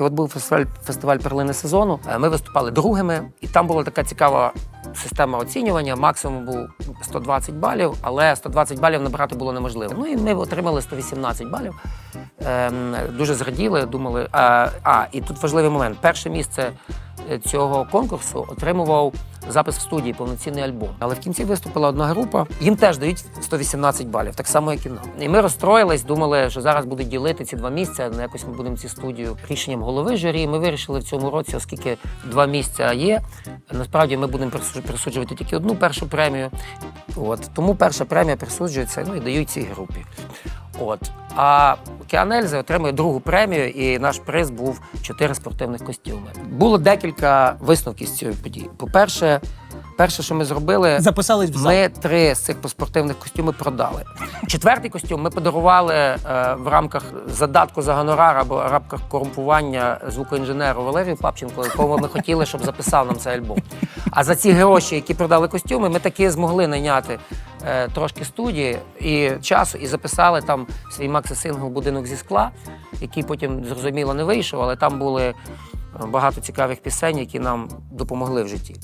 І от був фестиваль, фестиваль перлини сезону. Е, Ми виступали другими, і там була така цікава система оцінювання. Максимум був 120 балів, але 120 балів набрати було неможливо. Ну і ми отримали 118 балів. Ем, дуже зраділи, думали. А, а і тут важливий момент: перше місце е, цього конкурсу отримував запис в студії, повноцінний альбом. Але в кінці виступила одна група. Їм теж дають 118 балів, так само, як і нам. І ми розстроїлись, думали, що зараз будуть ділити ці два місця. На якось ми будемо ці студію рішенням голови журі. Ми вирішили в цьому році, оскільки два місця є. Насправді ми будемо присуджу- присуджувати тільки одну першу премію. От тому перша премія присуджується, ну і дають цій групі. От. А Океан Ельзи отримує другу премію, і наш приз був чотири спортивних костюми. Було декілька висновків з цієї події. По-перше, перше, що ми зробили, зал. ми три з цих спортивних костюмів продали. Четвертий костюм ми подарували е, в рамках задатку за гонорар або в рамках корумпування звукоінженеру Валерію Папченко, якому ми хотіли, щоб записав нам цей альбом. А за ці гроші, які продали костюми, ми таки змогли найняти е, трошки студії і часу, і записали там свій макси-сингл Будинок зі скла, який потім зрозуміло не вийшов, але там були е, багато цікавих пісень, які нам допомогли в житті.